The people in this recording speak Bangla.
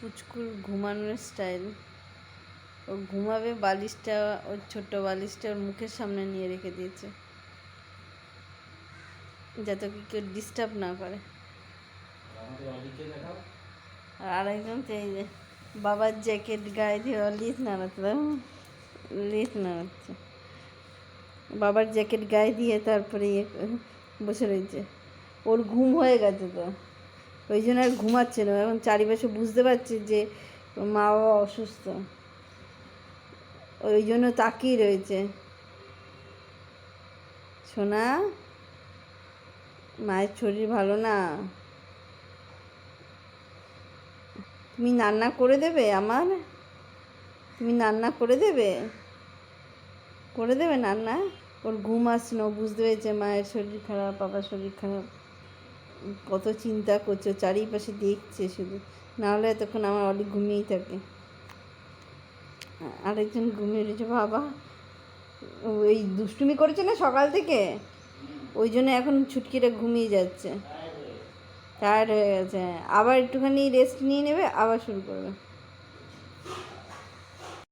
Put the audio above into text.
পুচকুর ঘুমানোর স্টাইল ও ঘুমাবে বালিশটা ওর ছোট্ট বালিশটা ওর মুখের সামনে নিয়ে রেখে দিয়েছে। যাতে কি কেউ ডিস্টার্ব না করে। আর আরেকজন এই যে বাবার জ্যাকেট গায়ে দিয়ে লিস দেখো? লিস নাড়াচ্ছে। বাবার জ্যাকেট গায়ে দিয়ে তারপরে ইয়ে বসে রয়েছে। ওর ঘুম হয়ে গেছে তো। ওই জন্য আর ঘুমাচ্ছে না। এখন চারিপাশে বুঝতে পারছে যে মা বাবা অসুস্থ। ওই জন্য তাকিয়ে রয়েছে। সোনা, মায়ের শরীর ভালো না? তুমি রান্না করে দেবে আমার? তুমি রান্না করে দেবে? করে দেবে রান্না ওর ঘুম আসছে না বুঝতে পেরেছে মায়ের শরীর খারাপ, বাবার শরীর খারাপ। কত চিন্তা করছ, চারিপাশে দেখছে শুধু। নাহলে এতক্ষণ আমার অনেক ঘুমিয়েই থাকে। আরেকজন ঘুমিয়ে রয়েছে, বাবা। ওই দুষ্টুমি করেছে না সকাল থেকে? ওই জন্য এখন ছুটকিটা ঘুমিয়ে যাচ্ছে। টায়ার্ড হয়ে গেছে। আবার একটুখানি রেস্ট নিয়ে নেবে, আবার শুরু করবে।